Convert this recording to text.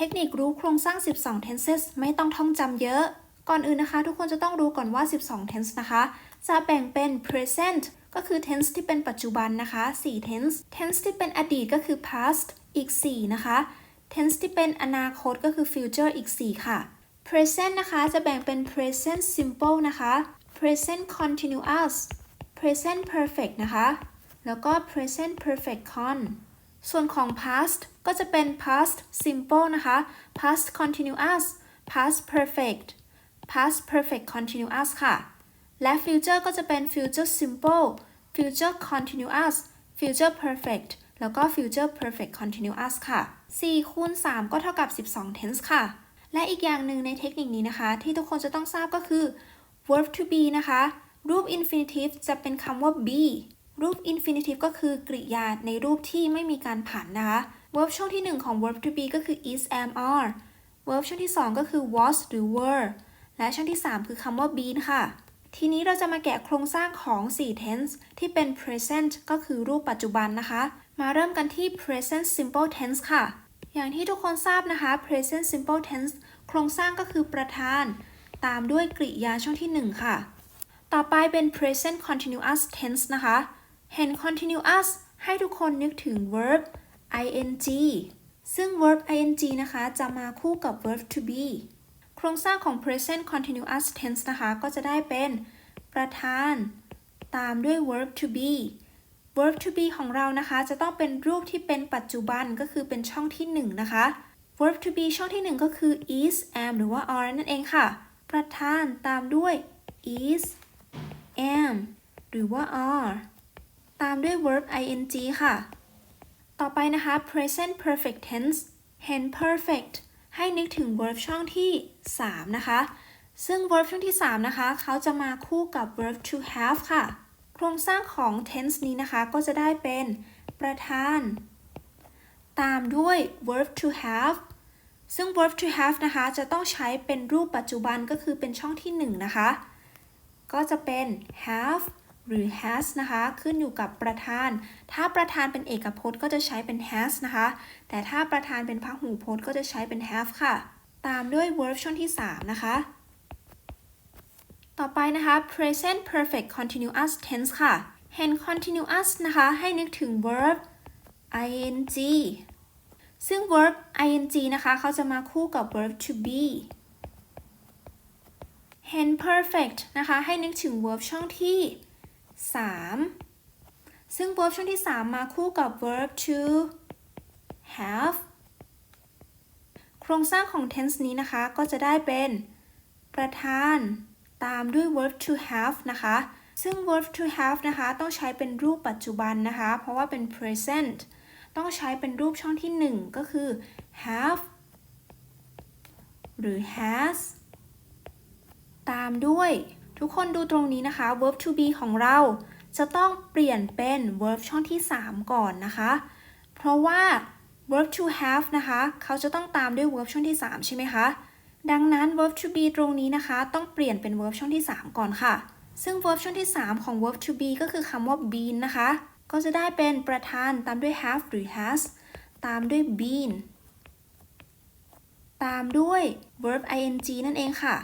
เทคนิครู้โครงสร้าง 12 tenses ไม่ต้องท่องจำเยอะ ก่อนอื่นนะคะ ทุกคนจะต้องรู้ก่อนว่า 12 tense นะคะ จะแบ่งเป็น present ก็คือ tense ที่เป็นปัจจุบันนะคะ 4 tense tense ที่เป็นอดีตก็คือ past อีก 4 นะคะ tense ที่เป็นอนาคตก็คือ future อีก 4 ค่ะ present นะคะจะแบ่งเป็น present simple นะคะ present continuous present perfect นะคะ แล้วก็ present perfect con ส่วนของ past ก็จะเป็น past simple นะคะ past continuous past perfect past perfect continuous ค่ะ และ future ก็จะเป็น future simple future continuous future perfect แล้วก็ future perfect continuous ค่ะ 4 คูณ 3 ก็เท่ากับ 12 tense ค่ะ และอีกอย่างหนึ่งในเทคนิคนี้นะคะ ที่ทุกคนจะต้องทราบก็คือ verb to be นะคะ รูป infinitive จะเป็นคำว่า be รูป infinitive ก็คือกริยาในรูปที่ไม่มีการผันนะคะ verb ช่วงที่ 1 ของ verb to be ก็คือ is am are verb ช่วงที่ 2 ก็คือ was หรือ were และช่วงที่ 3 คือคำว่า been ค่ะ ทีนี้เราจะมาแกะโครงสร้างของ 4 tense ที่เป็น present ก็คือรูปปัจจุบันนะคะ มาเริ่มกันที่ present simple tense ค่ะ อย่างที่ทุกคนทราบนะคะ present simple tense โครงสร้างก็คือประธาน ตามด้วยกริยาช่วงที่ 1 ค่ะ ต่อไปเป็น present continuous tense นะคะ เห็น continuous ให้ทุกคนนึกถึง verb ing ซึ่ง verb ing นะคะจะมาคู่กับ verb to be โครงสร้างของ present continuous tense นะคะก็จะได้เป็นประธาน ตามด้วย verb to be verb to be ของเรานะคะ จะต้องเป็นรูปที่เป็นปัจจุบันก็คือเป็นช่องที่ 1 นะคะ verb to be ช่องที่ 1 ก็คือ is am หรือว่า are นั่นเองค่ะ ประธานตามด้วย is am หรือว่า are ตามด้วย verb ing ค่ะ ต่อไปนะคะ present perfect tense เห็น perfect ให้นึกถึง verb ช่องที่ 3 นะคะ ซึ่ง verb ช่องที่ 3 นะคะ เขาจะมาคู่กับ verb to have ค่ะ โครงสร้างของ tense นี้นะคะ ก็จะได้เป็นประธาน ตามด้วย verb to have ซึ่ง verb to have นะคะ จะต้องใช้เป็นรูปปัจจุบันก็คือเป็นช่องที่ 1 นะคะ ก็จะเป็น have หรือ has นะคะ ขึ้นอยู่กับประธาน ถ้าประธานเป็นเอกพจน์ก็จะใช้เป็น has นะคะ แต่ถ้าประธานเป็นพหูพจน์ก็จะใช้เป็น have ค่ะ ตามด้วย verb ช่วงที่ 3 นะคะ ต่อไปนะคะ present perfect continuous tense ค่ะ เห็น continuous นะคะ ให้นึกถึง verb ing ซึ่ง verb ing นะคะ เขาจะมาคู่กับ verb to be เห็น perfect นะคะ ให้นึกถึง verb ช่องที่ 3 ซึ่ง verb ช่วงที่ 3 มาคู่กับ verb to have โครงสร้างของ tense นี้นะคะ ก็จะได้เป็นประธานตามด้วย verb to have นะคะ ซึ่ง verb to have นะคะ ต้องใช้เป็นรูปปัจจุบันนะคะ เพราะว่าเป็น present ต้องใช้เป็นรูปช่องที่ 1 ก็คือ have หรือ has ตามด้วย ทุกคนดูตรงนี้นะคะ verb to be ของเรา จะต้องเปลี่ยนเป็น verb ช่องที่ 3 ก่อนนะคะ เพราะว่า verb to have นะคะ เขาจะต้องตามด้วย verb ช่องที่ 3 ใช่ไหมคะ ดังนั้น verb to be ตรงนี้นะคะ ต้องเปลี่ยนเป็น verb ช่องที่ 3 ก่อนค่ะ ซึ่ง verb ช่องที่ 3 ของ verb to be ก็คือคำว่า been นะคะ ก็จะได้เป็นประธานตามด้วย have หรือ has ตามด้วย been ตามด้วย verb ing นั่นเองค่ะ